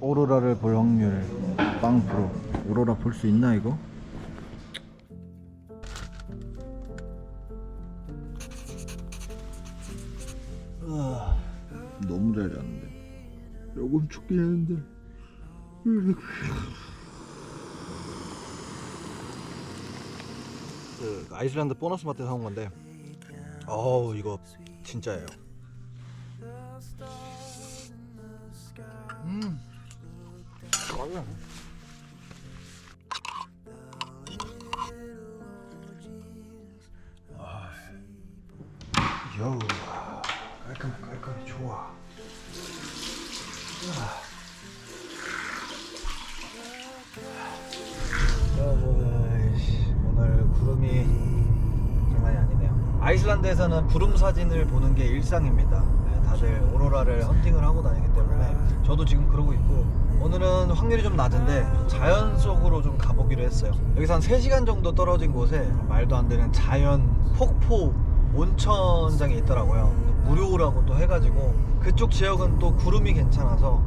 오로라를 볼 확률 빵 프로. 오로라 볼 수 있나 이거? 으아, 너무 잘 잤는데. 조금 춥긴 했는데. 그 아이슬란드 보너스 마트 사온 건데. 어우 이거 진짜예요. 음 맛있네 요 깔끔 깔끔해 좋아 아이씨, 오늘 구름이 장난이 아니네요. 아이슬란드에서는 구름 사진을 보는 게 일상입니다. 네, 다들 오로라를 헌팅을 하고 다니기 때문에 저도 지금 그러고 있고 오늘은 확률이 좀 낮은데 자연 속으로 좀 가보기로 했어요. 여기서 한 3시간 정도 떨어진 곳에 말도 안 되는 자연 폭포 온천장이 있더라고요. 무료라고 또 해가지고 그쪽 지역은 또 구름이 괜찮아서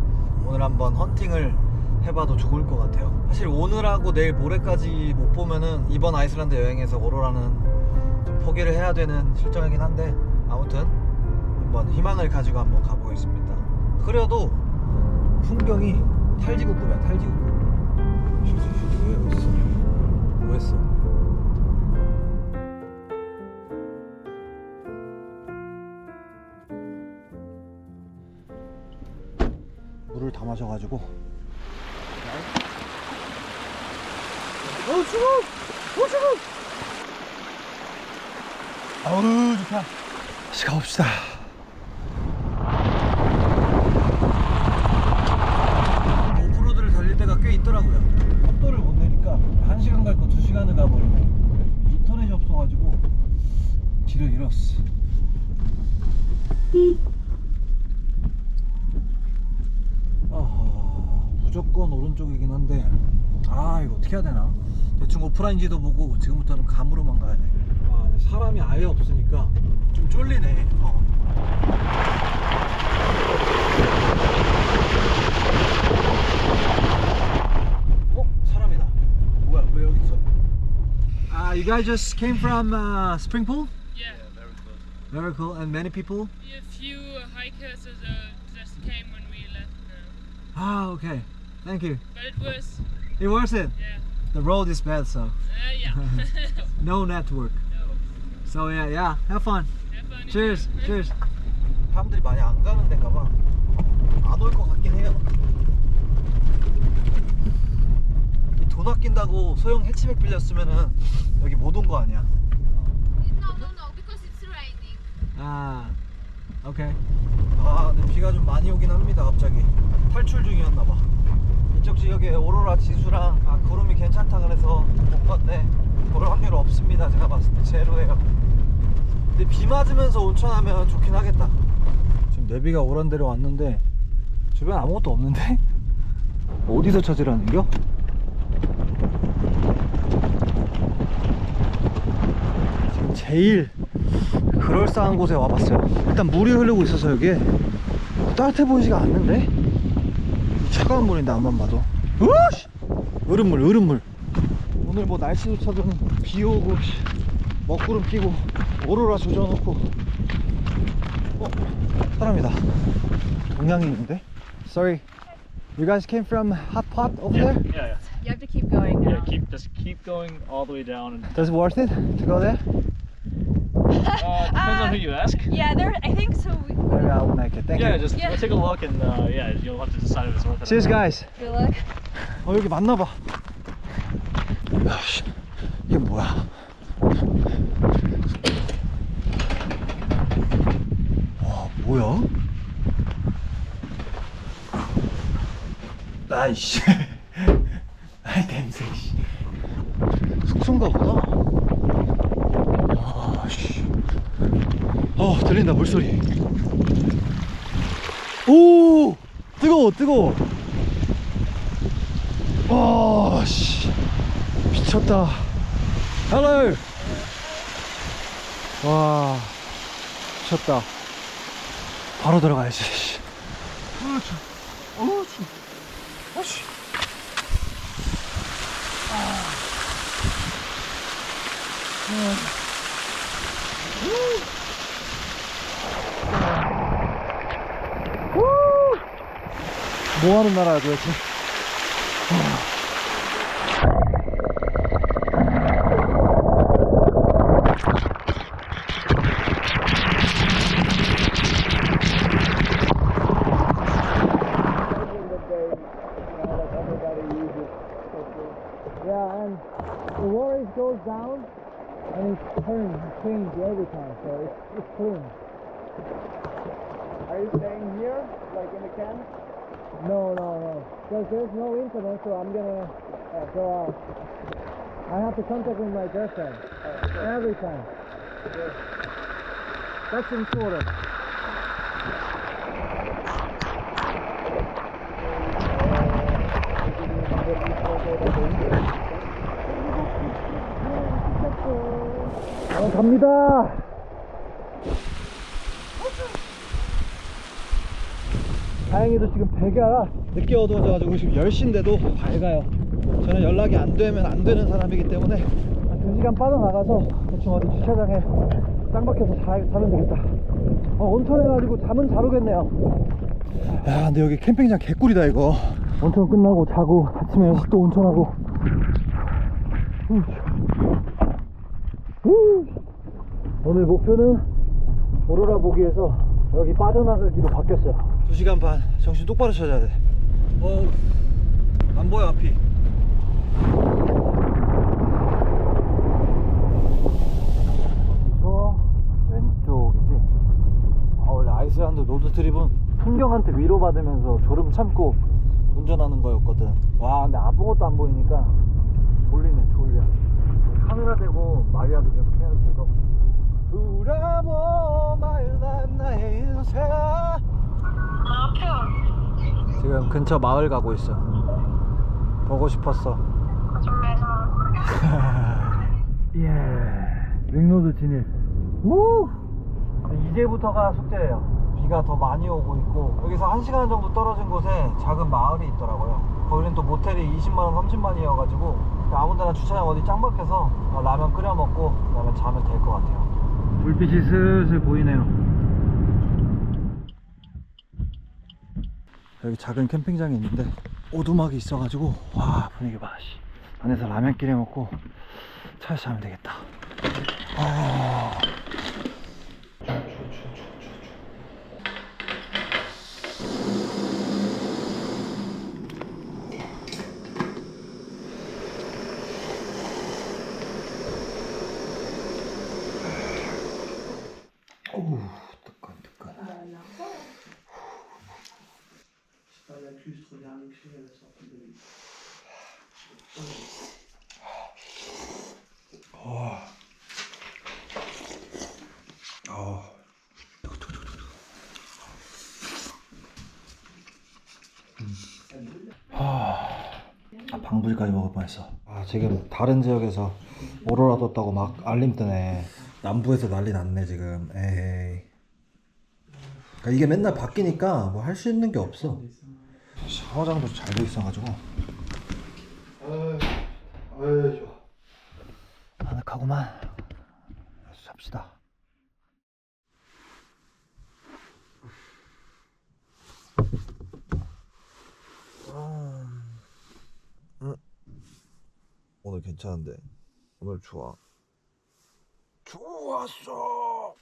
오늘 한번 헌팅을 해봐도 좋을 것 같아요. 사실 오늘하고 내일 모레까지 못 보면은 이번 아이슬란드 여행에서 오로라는 좀 포기를 해야 되는 실정이긴 한데 아무튼 한번 희망을 가지고 한번 가보겠습니다. 흐려도 풍경이 탈지국구야 탈지국구. 왜 있어? 뭐 했어? 물을 다 마셔가지고 어 추워! 어 추워! 아우 좋다 다시 가봅시다 오프로드를 달릴 때가 꽤 있더라고요 속도를 못 내니까 1시간 갈 거 2시간을 가버리네 인터넷이 없어가지고 길을 잃었어 아, 무조건 오른쪽이긴 한데 아 이거 어떻게 해야 되나 대충 오프라인지도 보고 지금부터는 감으로만 가야 돼 아, 사람이 아예 없으니까 좀 쫄리네 어. 어? 사람이다 뭐야 왜 여기 있어 아 you guys just came from uh, spring pool? Yeah, Very cool and many people? a few hikers uh, just came when we left. Ah okay thank you But it was, it worth it yeah, the road is bad so uh, yeah. no network So yeah, yeah, have fun. Have fun. Cheers, cheers. 사람들이 많이 안 가는 데인가 봐. 안올 것 같긴 해요. 이돈 아낀다고 소형 해치백 빌렸으면은 여기 못 온 거 아니야. No, no, no, because it's raining. 아, 오케이. 아, 근데 비가 좀 많이 오긴 합니다. 갑자기 탈출 중이었나 봐. 이쪽 지역에 오로라 지수랑 아, 구름이 괜찮다 그래서 본 건데 볼 확률 없습니다. 제가 봤을 때 제로예요. 근데 비 맞으면서 온천하면 좋긴 하겠다. 지금 내비가 오란 데로 왔는데 주변 아무것도 없는데 어디서 찾으라는 겨? 지금 제일 그럴싸한 곳에 와봤어요. 일단 물이 흐르고 있어서 여기에 따뜻해 보이지가 않는데 차가운 물인데 앞만 봐도 으씨! 얼음물 얼음물 오늘 뭐 날씨조차도 비 오고 씨, 먹구름 끼고 오로라 조져놓고 어? 사람이다 동양인인데? Sorry You guys came from hot pot over Yeah, there? yeah, yeah. You have to keep going. Yeah, keep just keep going all the way down. And, Does it worth it to go there? Uh, depends on who you ask. Yeah, there. I think so. We, Maybe I will make it Thank Yeah, you just Yeah. take a look and uh, yeah, you'll have to decide if it's worth it. or Cheers not. guys good luck. 어 여기 맞나봐 야, 씨, 이게 뭐야 와 뭐야 아이씨 아이 냄새 씨 숙소인가 보다 아씨 어 들린다 물소리 오 뜨거워 뜨거워 와, 씨. 미쳤다. Hello. 와, 미쳤다. 바로 들어가야지. 뭐 하는 나라야 도대체? Yeah, and the waters goes down and it turns, change every time, so it's, it's clean. Are you staying here, like in the camp? Because there's no internet, so I'm gonna uh, go out. I have to contact with my girlfriend every time. That's important. 어, 갑니다. 다행히도 지금 배가 늦게 어두워져가지고 지금 10시인데도 밝아요. 저는 연락이 안 되면 안 되는 사람이기 때문에 한 2시간 빠져나가서 대충 어디 주차장에 짱 박혀서 자, 자면 되겠다. 어, 온천해가지고 잠은 잘 오겠네요. 야, 근데 여기 캠핑장 개꿀이다, 이거. 온천 끝나고 자고 아침에 6시 또 온천하고. 오늘 목표는 오로라 보기에서 여기 빠져나가기로 바뀌었어요. 2시간 반 정신 똑바로 차려야 돼. 어, 안 보여 앞이. 저 왼쪽이지. 아, 원래 아이슬란드 로드 트립은 풍경한테 위로받으면서 졸음 참고 운전하는 거였거든. 와, 근데 아무것도 안 보이니까 졸리네, 졸려. 카메라 대고 마리아도 계속 해야지, 이거. 돌아보 말란 나의 인생 지금 근처 마을 가고 있어. 보고 싶었어. 예 링로드 진입. 우! 이제부터가 숙제예요. 비가 더 많이 오고 있고 여기서 1시간 정도 떨어진 곳에 작은 마을이 있더라고요. 거기는 또 모텔이 20만원 30만원이어가지고 아무데나 주차장 어디 짱 박혀서 라면 끓여 먹고 그다음에 자면 될 것 같아요. 불빛이 슬슬 보이네요 여기 작은 캠핑장이 있는데 오두막이 있어가지고 와 분위기 봐 씨. 안에서 라면 끓여 먹고 차에서 자면 되겠다 아. 오우 뜨끈뜨끈 아, 방부리까지 먹을 뻔했어. 아, 지금 다른 지역에서 오로라 떴다고 막 알림 뜨네. 남부에서 난리 났네 지금. 에이. 그러니까 이게 맨날 바뀌니까 뭐 할 수 있는 게 없어. 샤워장도 잘 돼 있어가지고. 아유, 좋아. 아늑하구만. 잡시다. 오늘 괜찮은데 오늘 좋아 좋았어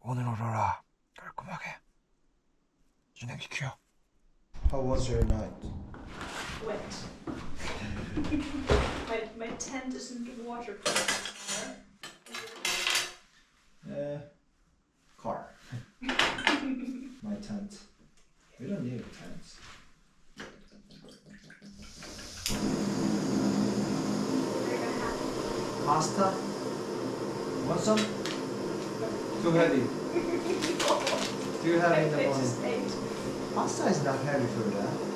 오늘 오로라 깔끔하게 진행시켜 How was your night? wet. my, my tent isn't waterproof. Uh, car My tent We don't need tents Pasta? Want some? Too heavy Too heavy in the morning. Pasta is not heavy for that.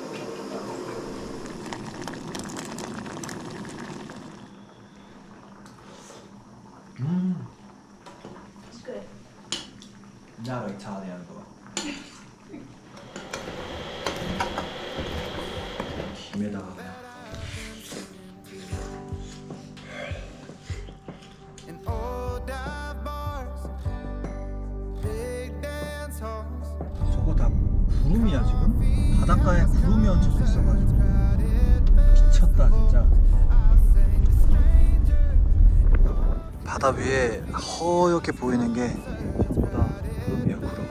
보이는 게 전부 다 구름이에요 구름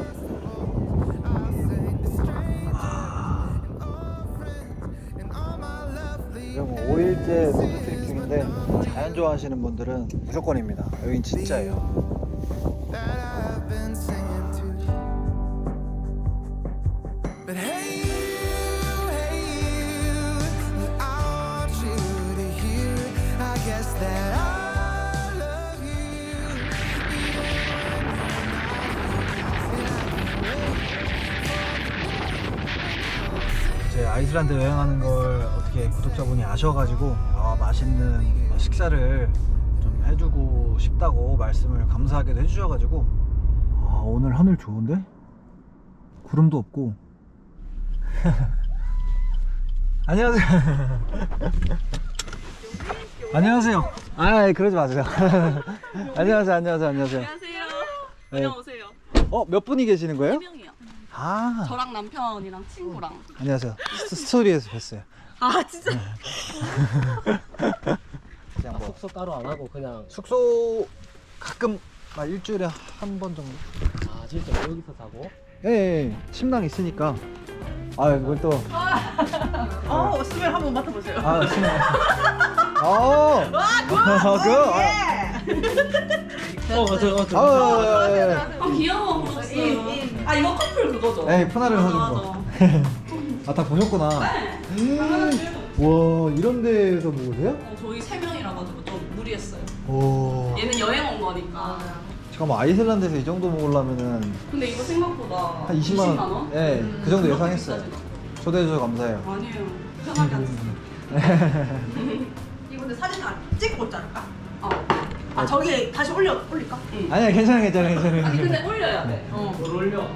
아. 지금 5일째 로드트립 중인데 자연 좋아하시는 분들은 무조건입니다. 여긴 진짜예요 아이슬란드 여행하는 걸 어떻게 구독자분이 아셔가지고 아, 맛있는 식사를 좀 해주고 싶다고 말씀을 감사하게도 해주셔가지고 아, 오늘 하늘 좋은데? 구름도 없고 안녕하세요 안녕하세요 아 그러지 마세요 안녕하세요 안녕하세요 안녕하세요 안녕하세요. 네. 안녕하세요. 어 몇 분이 계시는 거예요? 명이요. 아 저랑 남편이랑 친구랑. 안녕하세요 스- 스토리에서 뵀어요 아 진짜? 그냥 뭐 숙소 따로 안 하고 그냥 숙소 가끔 막 일주일에 한 번 정도. 아 진짜 여기서 자고 예, 예, 침낭 있으니까. 아, 이걸 또. 어 스멜 한번 맡아보세요. 아, 침낭. 어. 그. 아, 어 맞아 맞아 아. 아 귀여워. 아 이거 커플 그거죠? 예, 푸나를 사준 거. 아, 다 보셨구나. 와, 이런 데서 먹으세요? 어, 저희 세 명이라 가지고 좀 무리했어요. 오. 얘는 여행 온 거니까. 잠깐만, 아이슬란드에서 이 정도 먹으려면은 근데 이거 생각보다 한 20만 원? 예, 그 정도 예상했어요. 초대해 주셔서 감사해요. 아니에요. 편하게 앉으세요. 이거 근데 사진 안 찍고 자를까? 어. 아 저기 다시 올려 올릴까? 아니야, 괜찮아, 괜찮아, 괜찮아. 아니 근데 올려야 돼. 어. 뭘 올려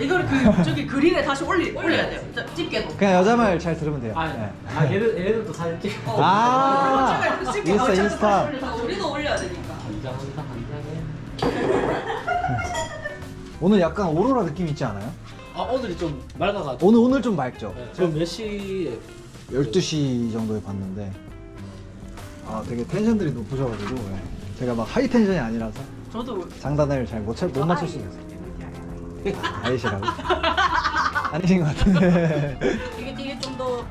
이거를 그 저기 그린에 다시 올리 올려야 돼요. 자, 집게도. 그냥 여자 말 잘 들으면 돼요. 아, 예. 아 얘들 얘들도 사진 찍고 어. 아, 어, 찍게. 인스타, 어, 인스타. 다시 올려. 아, 우리도 올려야 되니까. 한장 한 장에 오늘 약간 오로라 느낌 있지 않아요? 아 오늘이 좀 맑아가지고 오늘 오늘 좀 맑죠? 네, 지금 몇 시에 12시 정도에 봤는데 아 되게 텐션들이 높으셔가지고 예. 제가 막 하이 텐션이 아니라서 저도 장단을 잘 못 못 맞출 수가 있어요 아이시라고? 아니신 것 같은데 이게 이게 좀 더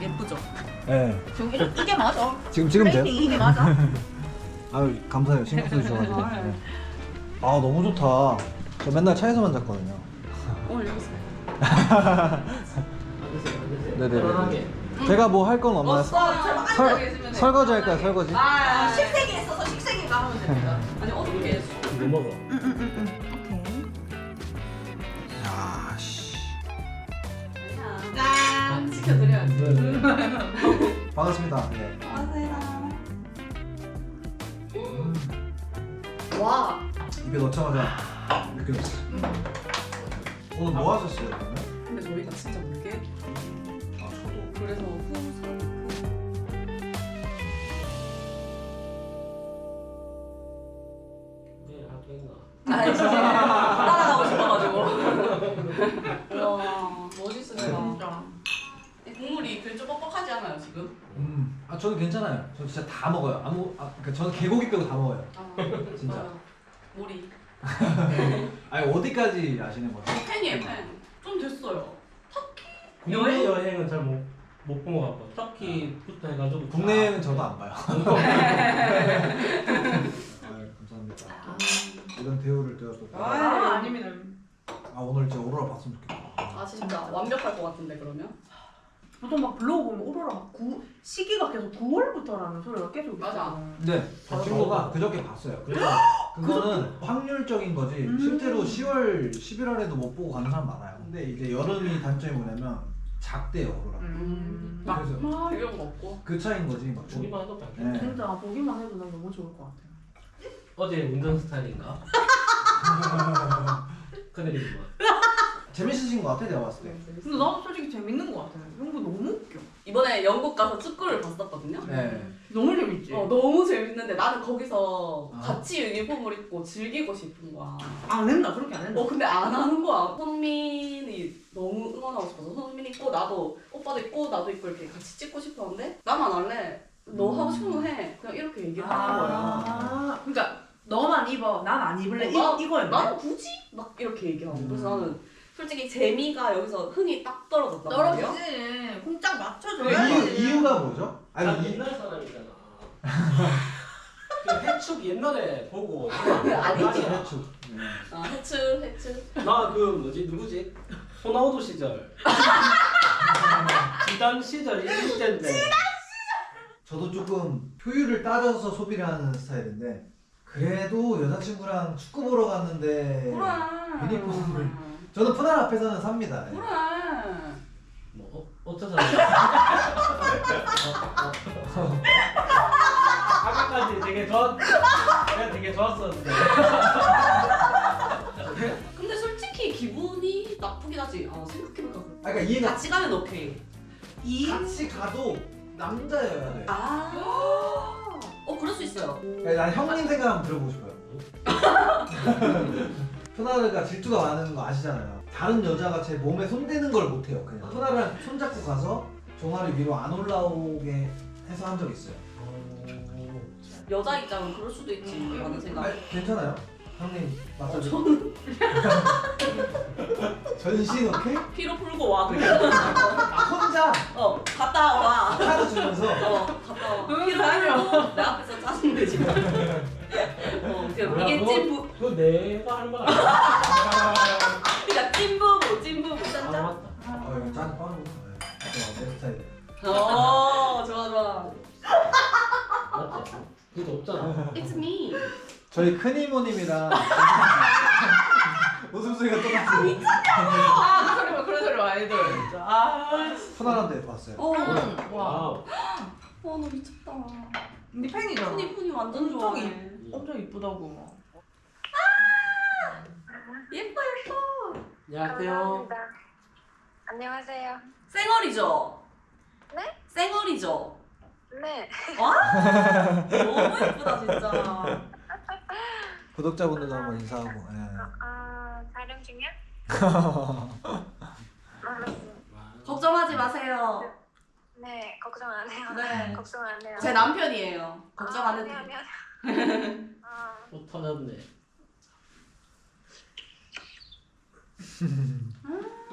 예쁘죠? 예. 지금 이게, 이게 맞아. 지금 지금 돼요? 플레이팅 이게 맞아. 아유 감사해요 신경 써주셔가지고 예. 아 너무 좋다 저 맨날 차에서만 잤거든요 오늘 여기 있어요. 네네 편안하게 제가 뭐 할 건 없나요? 어, 설, 설거지 할까요 설거지? 아, 식세기 있어서 식세기가 하면 됩니다. 아니 어떻게 했어? 이거 먹어 야 씨 짠 지켜드려야지. 반갑습니다 예. 와. 입에 넣자마자 느껴졌어. 오늘 뭐 하셨어요, 그러면? 다 먹어요. 아무, 아, 그러니까 저는 개고기 빼고 다 먹어요. 아, 진짜. 머리. 아니, 어디까지 아시는 거죠? 팬이에요 팬. 좀 됐어요. 국내 여행은 잘 못 못 본 것 같고 터키부터 해가지고 국내는 저도 안 봐요. 아유, 감사합니다. 이런 대우를 제가 또. 아, 아, 아닙니다. 오늘 진짜 오로라 봤으면 좋겠다. 아 진짜 완벽할 것 같은데 그러면? 보통 막 블로그 보면 오로라 막 구, 시기가 계속 9월부터라는 소리가 계속 맞아. 있잖아요. 네, 제 친구가 그저께 봤어요. 그래서 그거는 확률적인 거지. 음. 실제로 10월, 11월에도 못 보고 가는 사람 많아요. 근데 이제 여름이 단점이 뭐냐면 작대요, 오로라. 음. 그래서 배경 없고. 그 차인 거지. 막 좀- 보기만 해도 네. 진짜 보기만 해도 난 너무 좋을 것 같아요. 어제 운전 스타일인가? 그들이구만 재밌으신 것 같아, 내가 봤을 때. 근데 나도 솔직히 재밌는 것. 이런 거 너무 웃겨. 이번에 영국 가서 축구를 봤었거든요. 네. 너무 재밌지? 어 너무 재밌는데 나는 거기서 아. 같이 유니폼을 입고 즐기고 싶은 거야. 안 된다. 그렇게 안 된다. 어 근데 안 하는 거야. 손민이 너무 응원하고 싶어서 손민 있고 나도 오빠도 있고 나도 있고 이렇게 같이 찍고 싶었는데 나만 할래. 너 하고 싶은 거 해. 그냥 이렇게 얘기를 하는 거예요. 아, 그러니까 너만 입어, 난 안 입을래. 어, 이, 나- 이거였네. 나는 굳이 막 이렇게 얘기하고 그래서 나는 솔직히 재미가 여기서 흥이 딱 떨어졌단 말이에요. 떨어지지. 공짝 이유, 맞춰줘야지. 이유가 뭐죠? 난 아니 이, 옛날 사람이잖아. 그 해축 옛날에 보고 아니지. 해축. 어, 해츠 해츠. 나그 뭐지 누구지 호나우두 시절 지단 시절 이때인데 저도 조금 효율을 따져서 소비를 하는 스타일인데 그래도 여자친구랑 축구 보러 갔는데 그래. 유니폼을 저는 푸날 앞에서는 삽니다. 예. 그래. 뭐 어, 어쩌자 아까까지 되게 좋았 내가 되게 좋았었는데 근데 솔직히 기분이 나쁘긴 하지. 아 생각해보니까 아, 그러니까 이해가 같이 가면 오케이. 이 같이 가도 남자여야 돼. 아. 어 그럴 수 있어요. 야, 난 형님 생각 한번 들어보고 싶어요. 푸나르가 질투가 많은 거 아시잖아요. 다른 여자가 제 몸에 손대는 걸 못해요. 그냥 푸나르랑 손잡고 가서 종아리 위로 안 올라오게 해서 한 적 있어요. 여자 입장은 그럴 수도 있지. 라는 생각. 아, 괜찮아요? 형님 어, 맞춰줘. 저는 전신 오케이? 피로 풀고 와 그냥. 아, 혼자 어 갔다 와. 카드 주면서 어 갔다 와. 응, 피로 다녀. 풀고 내 앞에서 짜증 내지 마. 어 그냥 이게 찐부. 그거 내가 할말 아니야 그러니까 찐부부 찐부부 아 짠짠. 맞다 아 이거 짠 빠르고 좋아 내 스타일 어 좋아 좋아. 맞지? 그거 없잖아 It's me. 저희 큰 이모님이랑 웃음소리가 똑같아요 아, 그런 소리 봐, 그런 소리 봐, 애들. 진짜. 아, 푸나란데 봤어요 어. 와. 와우 와너 미쳤다. 네 팬이잖아. 푸니 푸니 완전 엄청 좋아해. 엄청 이쁘다고. 예뻐 예뻐. 안녕하세요 안녕하세요. 쌩얼이죠? 네? 쌩얼이죠? 네. 와 너무 예쁘다 진짜. 구독자분들도 한번 인사하고 예. 아, 촬영 중이야? 알았어. 걱정하지 마세요. 네, 걱정 안 해요. 네. 걱정 안 해요. 제 남편이에요. 걱정 안 해도 아, 돼. 미안, 미안. 아, 또 터졌네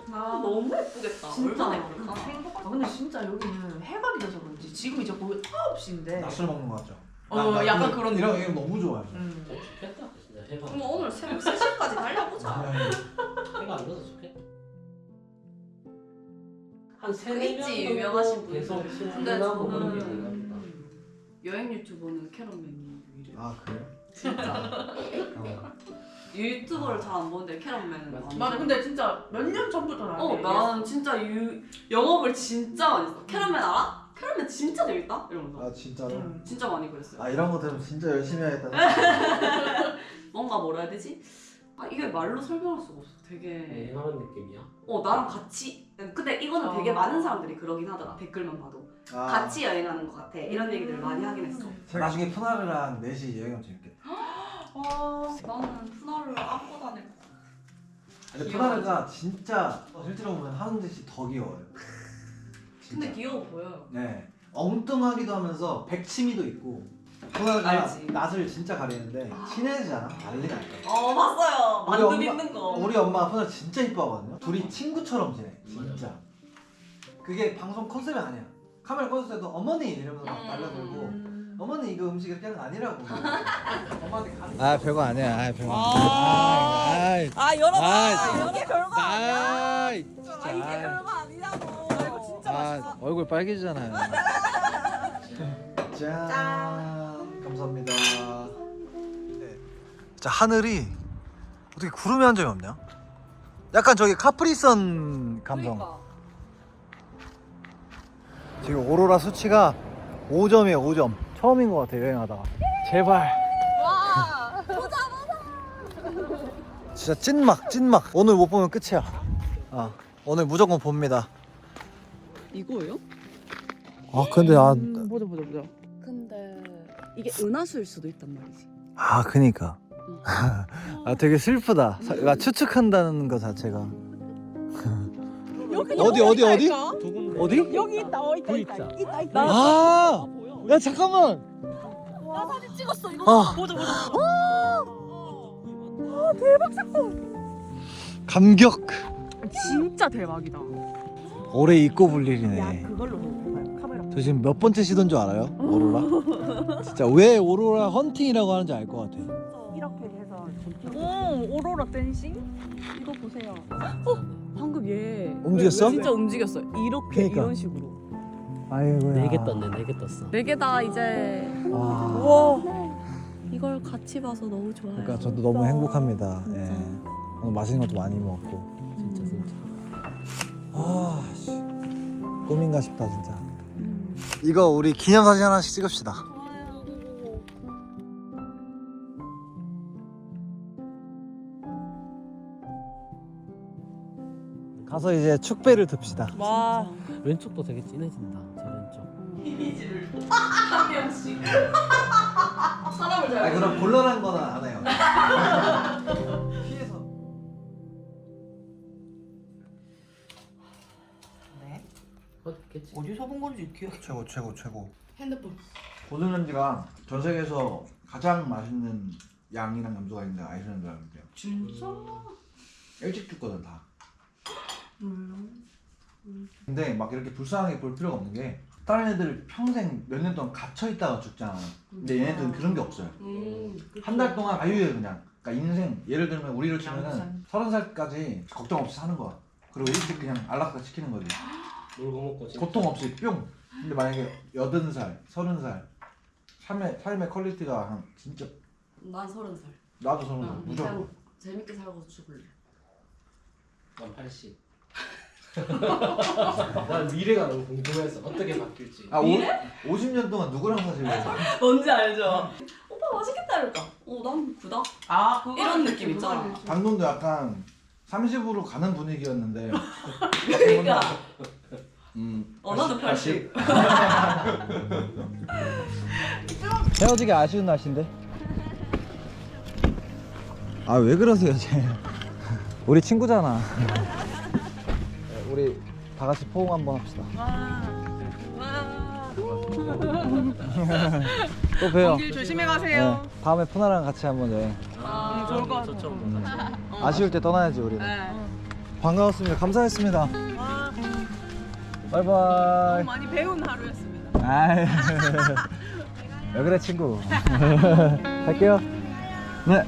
아 너무 예쁘겠다. 진짜 얼마나 예쁠까? 아, 근데 진짜 여기는 해가 늦어서 그런지 지금 이제 거의 9시인데. 낮술 먹는 거 같죠? 어, 나- 나 약간 이거- 그런 이런 느낌. 이거 너무 좋아요 음. 어, 좋겠다 진짜 해가 그럼 오늘 새벽 3시까지 달려보자. 네. 해가 안 져서 좋겠다 한그 세네 명 있지, 유명하신 분들. 계속 근데 그런 게 저는 보다 여행 유튜버는 캐럿 맨이 유일해요. 아 그래요? 진짜. 어. 유튜버를 잘 안 보는데 캐럿 맨은 완전. 맞아, 근데 진짜 몇 년 전부터 나. 어, 나는 진짜 유, 영업을 진짜 많이 했어. 캐럿맨 알아? 캐럿맨 진짜 재밌다? 이러면서. 아 진짜로? 음. 진짜 많이 그랬어요. 아 이런 거 들으면 진짜 열심히 해야겠다 뭔가 뭐라 해야 되지? 아, 이게 말로 설명할 수가 없어. 되게. 여행하는 느낌이야 어, 나랑 같이. 근데 이거는 되게 어. 많은 사람들이 그러긴 하더라. 댓글만 봐도. 아, 같이 여행하는 것 같아. 이런 얘기들을 많이 하긴 했어. 나중에 푸나르랑 넷이 여행하면 재밌겠다 아, 나는 푸나를 안고 다닐 것 같아. 근데 푸나르가 진짜 실제로 보면 하는 듯이 더 귀여워요 근데. 귀여워 보여요. 네 엉뚱하기도 하면서 백치미도 있고 푸나르가 알지. 낯을 진짜 가리는데 친해지잖아? 난리 날까 어, 봤어요. 우리 만두 엄마- 빚는 거. 우리 엄마 푸나르 진짜 이뻐하거든요. 둘이 친구처럼 지내 진짜. 그게 방송 컨셉이 아니야. 카메라 꺼졌을 때도 어머니 이러면서 막 날려들고 음. 어머니 이거 음식 이렇게 하는 거 아니라고. 엄마한테 가르쳐 아 별거 아니야. 아 별거 아니야. 아, 열어봐. 아, 이게 별거 아니야. 아이 진짜. 아, 이게 별거 아니라고. 아, 이거 진짜 아 얼굴 빨개지잖아요. 짠 감사합니다. 네. 자 하늘이 어떻게 구름이 한 점이 없냐? 약간 저기 카프리선 감성. 그러니까. 지금 오로라 수치가 5점이에요 5점. 처음인 것 같아요 여행하다가. 제발. 와, 진짜 찐막 찐막. 오늘 못 보면 끝이야. 아 오늘 무조건 봅니다. 이거예요? 아 근데 아, 보자, 보자, 보자. 이게 은하수일 수도 있단 말이지. 아 그니까 응. 아 되게 슬프다 사- 아, 추측한다는 것 자체가 어디 어디 어디? 두군 어디? 여기 있다. 어 있다 있다. 있다. 있다 있다. 아, 야 잠깐만. 나 사진 찍었어 이거. 아. 보자 보자. 감격. 진짜 대박이다. 올해 잊고 볼야 일이네. 그걸로 먹어봐요. 카메라. 저 지금 몇 번째 시도인 줄 알아요? 오로라? 진짜 왜 오로라 헌팅이라고 하는지 알 것 같아. 이렇게 해서. 오 오로라 댄싱? 이거 보세요. 어 방금 얘 움직였어? 진짜 움직였어. 이렇게 그러니까. 이런 식으로. 아이고야. 네개 떴네 네 개 떴어 네 개 다 이제. 와. 우와. 이걸 같이 봐서 너무 좋아요. 그러니까 저도 너무 행복합니다. 예. 오늘 맛있는 것도 많이 먹었고. 진짜 진짜 아, 씨. 꿈인가 싶다 진짜. 이거 우리 기념사진 하나씩 찍읍시다. 가서 이제 축배를 듭시다. 와. 왼쪽도 되게 진해진다 제 왼쪽 이미지를 한 명씩. 사람을 잘. 아 그럼 곤란한 거는 안 해요. 피해서. 어딨겠지 어디서 본 건지 기억. 최고 최고 최고. 핸드폰. 고등렌즈가 전 세계에서 가장 맛있는 양이랑 염소가 있는데 아이슬란드라는데요. 진짜? 일찍 죽거든 다. 근데 막 이렇게 불쌍하게 볼 필요가 없는 게 다른 애들 평생 몇 년 동안 갇혀 있다가 죽잖아. 근데 얘네들은 그런 게 없어요. 음. 한 달 동안 자유해 그냥. 그러니까 인생 예를 들면 우리로 치면은 서른 살까지 걱정 없이 사는 거야. 그리고 일찍 그냥 안락사 시키는 거지. 놀고 먹고 진짜 고통 없이 뿅. 근데 만약에 여든 살, 서른 살 삶의 삶의 퀄리티가 한 진짜 난 서른 살. 나도 서른 살 응, 무조건. 그냥 재밌게 살고 죽을래. 난 80. 난 미래가 너무 궁금해서 어떻게 바뀔지 아, 오, 50년 동안 누구랑 사실래? 뭔지 알죠? 오빠 맛있겠다 이럴까? 어, 난 구다. 아 그거 이런 느낌 있잖아. 방금도 약간 30으로 가는 분위기였는데 그러니까. 음, 어, 나도 80. 헤어지기 아쉬운 날씨인데 아 왜 그러세요 쟤 우리 친구잖아 우리 다 같이 포옹 한번 합시다. 또 봬요. 길 조심해 가세요. 네, 다음에 푸나랑 같이 한번 여행. 아, 좋을 것 같아. 저쪽 아쉬울 때 떠나야지 우리는. 네. 반가웠습니다. 감사했습니다. 와, 바이바이. 너무 많이 배운 하루였습니다. 아이. 왜 그래 친구? 갈게요. 네